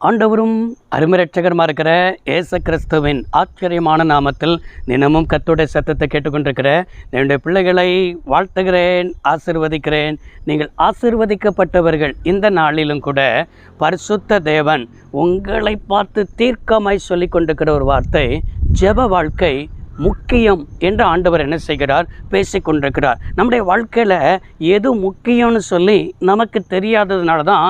ஆண்டவரும் அருமரட்சகரமாக இருக்கிற ஏச கிறிஸ்துவின் ஆச்சரியமான நாமத்தில் தினமும் கத்தோடைய சத்தத்தை கேட்டுக்கொண்டிருக்கிற என்னுடைய பிள்ளைகளை வாழ்த்துகிறேன் ஆசிர்வதிக்கிறேன். நீங்கள் ஆசிர்வதிக்கப்பட்டவர்கள் இந்த நாளிலும் கூட பரிசுத்த தேவன் உங்களை பார்த்து தீர்க்கமாய் சொல்லி கொண்டிருக்கிற ஒரு வார்த்தை ஜெப வாழ்க்கை முக்கியம் என்று ஆண்டவர் என்ன செய்கிறார்? பேசிக்கொண்டிருக்கிறார். நம்முடைய வாழ்க்கையில் எது முக்கியம்னு சொல்லி நமக்கு தெரியாததுனால தான்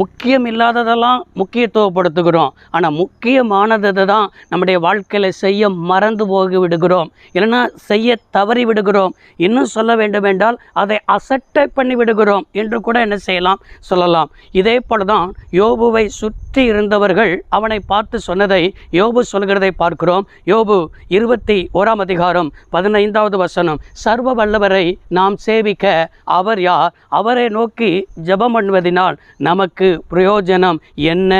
முக்கியம் இல்லாததெல்லாம் முக்கியத்துவப்படுத்துகிறோம். ஆனால் முக்கியமானதை தான் நம்முடைய வாழ்க்கையில் செய்ய மறந்து போக விடுகிறோம். இல்லைன்னா செய்ய தவறி விடுகிறோம். இன்னும் சொல்ல வேண்டும் என்றால் அதை அசட்டை பண்ணி விடுகிறோம் என்று கூட என்ன செய்யலாம்? சொல்லலாம். இதே போல தான் யோபுவை சுற்றி இருந்தவர்கள் அவனை பார்த்து சொன்னதை யோபு சொல்கிறதை பார்க்கிறோம். யோபு இருபத்தி ஓராம் அதிகாரம் பதினைந்தாவது வசனம் சர்வ வல்லவரை நாம் சேவிக்க அவர் யார்? அவரை நோக்கி ஜெபம் பண்ணுவதினால் நமக்கு பிரயோஜனம் என்ன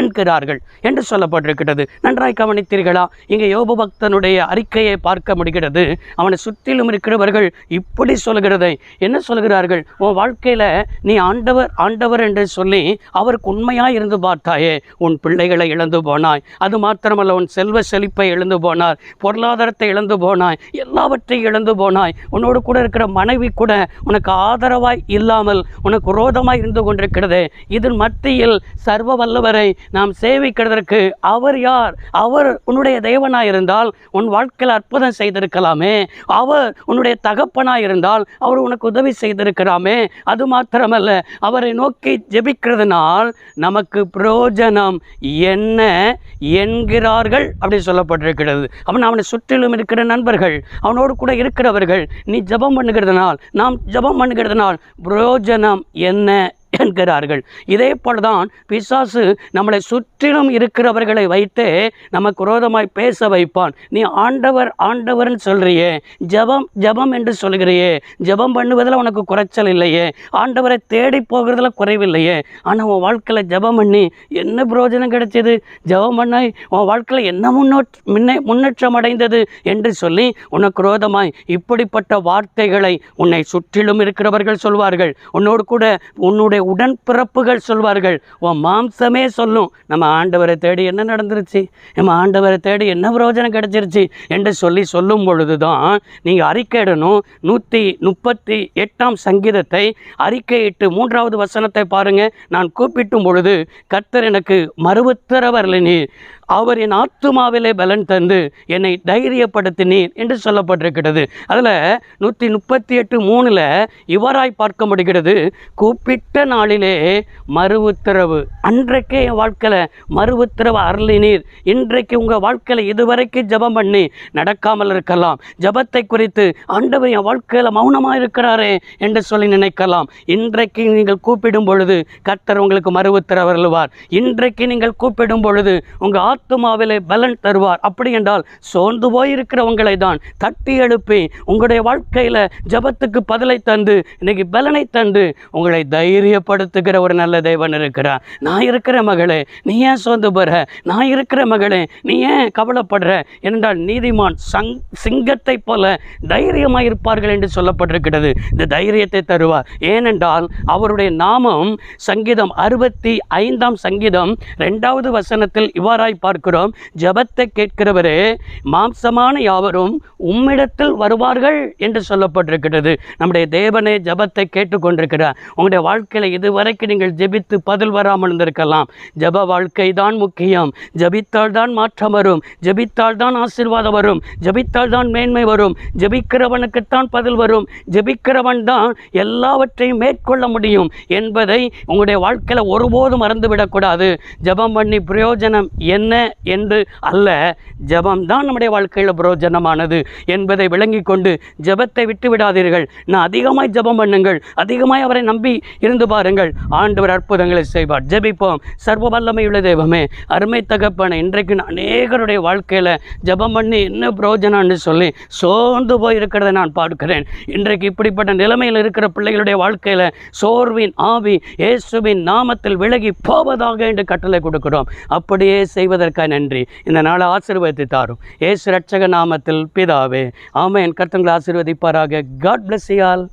என்கிறார்கள் என்று சொல்லப்பட்டிருக்கிறது நன்றாய் கவனித்தீர்களா? இங்கே யோபு பக்தனுடைய அறிக்கையை பார்க்க முடிகிறது. அவனை சுற்றிலும் இருக்கிறவர்கள் இப்படி சொல்கிறதை. என்ன சொல்கிறார்கள்? உன் வாழ்க்கையில் நீ ஆண்டவர் ஆண்டவர் என்று சொல்லி அவருக்கு உண்மையாக இருந்து பார்த்தாயே உன் பிள்ளைகளை இழந்து போனாய். அது மாத்திரமல்ல உன் செல்வ செழிப்பை இழந்து போனார். பொருளாதாரத்தை இழந்து போனாய். எல்லாவற்றையும் இழந்து போனாய். உன்னோடு கூட இருக்கிற மனைவி கூட உனக்கு ஆதரவாய் இல்லாமல் உனக்கு ரோதமாக இருந்து கொண்டிருக்கிறது. இதன் மத்தியில் சர்வ வல்லவரை நாம் சேவிக்கிறதற்கு அவர் யார்? அவர் உன்னுடைய தேவனாக இருந்தால் உன் வாழ்க்கையில் அற்புதம் செய்திருக்கலாமே. அவர் உன்னுடைய தகப்பனாய் இருந்தால் அவர் உனக்கு உதவி செய்திருக்கலாமே. அது மாத்திரமல்ல அவரை நோக்கி ஜெபிக்கிறதுனால் நமக்கு பிரயோஜனம் என்ன என்கிறார்கள் அப்படி சொல்லப்பட்டிருக்கிறது. அவன் அவனை சுற்றிலும் இருக்கிற நண்பர்கள் அவனோடு கூட இருக்கிறவர்கள் நீ ஜெபம் பண்ணுகிறதுனால் நாம் ஜெபம் பண்ணுகிறதுனால் பிரயோஜனம் என்ன என்கிறார்கள். இதே போலதான் பிசாசு நம்மளை சுற்றிலும் இருக்கிறவர்களை வைத்தே நமக்கு குரோதமாய் பேச வைப்பான். நீ ஆண்டவர் ஆண்டவர்னு சொல்றியே. ஜெபம் ஜெபம் என்று சொல்கிறியே. ஜெபம் பண்ணுவதில் உனக்கு குறைச்சல் இல்லையே. ஆண்டவரை தேடி போகிறதுல குறைவில்லையே. ஆனால் உன் வாழ்க்கையில் ஜெபம் பண்ணி என்ன பிரயோஜனம் கிடைச்சது? ஜெபம் பண்ண உன் வாழ்க்கையில் என்ன முன்னோ முன்னே முன்னேற்றம் அடைந்தது என்று சொல்லி உனக்கு குரோதமாய் இப்படிப்பட்ட வார்த்தைகளை உன்னை சுற்றிலும் இருக்கிறவர்கள் சொல்வார்கள். உன்னோடு கூட உன்னுடைய உடன்பிறப்புகள் சொல்வார்கள். உன் மாம்சமே சொல்லும். நம்ம ஆண்டவரை தேடி என்ன நடந்துருச்சு? நம்ம ஆண்டவரை தேடி என்ன பிரயோஜனம் கிடச்சிருச்சு? என்று சொல்லி சொல்லும் பொழுது தான் நீங்கள் அறிக்கையிடணும். நூற்றி முப்பத்தி எட்டாம் சங்கீதத்தை அறிக்கையிட்டு மூன்றாவது வசனத்தை பாருங்கள் நான் கூப்பிட்டும் பொழுது கர்த்தர் எனக்கு மறுவுத்தரவர்லினி. அவர் என் ஆத்துமாவிலே பலன் தந்து என்னை தைரியப்படுத்தினீர் என்று சொல்லப்பட்டிருக்கிறது. அதில் நூற்றி முப்பத்தி எட்டு மூணில் இவராய் பார்க்க முடிகிறது கூப்பிட்ட நாளிலே மறு உத்தரவு அன்றைக்கே என் வாழ்க்கையில் மறு உத்தரவு அருளினீர். இன்றைக்கு உங்கள் வாழ்க்கையில் இதுவரைக்கும் ஜெபம் பண்ணி நடக்காமல் இருக்கலாம். ஜெபத்தை குறித்து ஆண்டவர் என் வாழ்க்கையில் மௌனமாக இருக்கிறாரே என்று சொல்லி நினைக்கலாம். இன்றைக்கு நீங்கள் கூப்பிடும் பொழுது கர்த்தர் உங்களுக்கு மறு உத்தரவு அருளுவார். இன்றைக்கு நீங்கள் கூப்பிடும் பொழுது உங்கள் ஆத்துமாவிலே பலன் தருவார். அப்படி என்றால் சோர்ந்து போயிருக்கிறவங்களை தான் தட்டி எழுப்பி உங்களுடைய வாழ்க்கையில் ஜெபத்துக்கு பதிலை தந்து இன்னைக்கு பலனை தந்து உங்களை தைரியப்படுத்துகிற ஒரு நல்ல தேவன் இருக்கிறார். நான் இருக்கிற மகளே நீ ஏன் சோர்ந்து போகிற நான் இருக்கிற மகளே நீ ஏன் கவலைப்படுற? என்றால் நீதிமான் சங் சிங்கத்தை போல தைரியமாக இருப்பார்கள் என்று சொல்லப்பட்டிருக்கிறது. இந்த தைரியத்தை தருவார். ஏனென்றால் அவருடைய நாமம் சங்கீதம் அறுபத்தி ஐந்தாம் சங்கீதம் ரெண்டாவது வசனத்தில் இவ்வாறாய் பார்க்கிறோம். ஜபத்தை கேட்கிறவரே மாம்சமான யாவரும் உம்மிடத்தில் வருவார்கள் என்று சொல்லப்பட்டிருக்கிறது. நம்முடைய தேவனே ஜபத்தை கேட்டுக்கொண்டிருக்கிறார். உங்களுடைய வாழ்க்கையில் இதுவரைக்கும் நீங்கள் ஜெபித்து பதில் வராமல் இருந்திருக்கலாம். ஜப வாழ்க்கை தான் முக்கியம். ஜபித்தால் தான் மாற்றம் வரும். ஜபித்தால் தான் ஆசீர்வாதம் வரும். ஜபித்தால் தான் மேன்மை வரும். ஜபிக்கிறவனுக்குத்தான் பதில் வரும். ஜபிக்கிறவன் தான் எல்லாவற்றையும் மேற்கொள்ள முடியும் என்பதை உங்களுடைய வாழ்க்கையில் ஒருபோதும் மறந்துவிடக்கூடாது. ஜபம் பண்ணி பிரயோஜனம் என்ன? என்று அல்ல. ஜெபம் தான் நம்முடைய வாழ்க்கையில் பிரயோஜனமானது என்பதை விளங்கி கொண்டு ஜெபத்தை விட்டு விடாதீர்கள். நான் அதிகமாய் ஜெபம் பண்ணுங்கள். அதிகமாய் அவரை நம்பி இருந்து பாருங்கள். ஆண்டவர் அற்புதங்களை செய்வார். ஜெபிப்போம். சர்வ வல்லமையுள்ள தெய்வமே அருமை தகப்பன இன்றைக்கு நான் அநேகருடைய வாழ்க்கையில் ஜெபம் பண்ணி என்ன பிரயோஜனம்னு சொல்லி சோர்ந்து போயிருக்கிறத நான் பார்க்கிறேன். இன்றைக்கு இப்படிப்பட்ட நிலைமையில் இருக்கிற பிள்ளைகளுடைய வாழ்க்கையில் சோர்வின் ஆவி இயேசுவின் நாமத்தில் விலகி போவதாக என்று கட்டளை கொடுக்கிறோம். அப்படியே செய்வதற்காக நன்றி. இந்த நாளை ஆசீர்வதித்து தாரும் ஏசு ரட்சக நாமத்தில் பிதாவே. ஆமையன் கர்த்தங்களை ஆசீர்வதிப்பாராக. காட் பிளஸ் யால்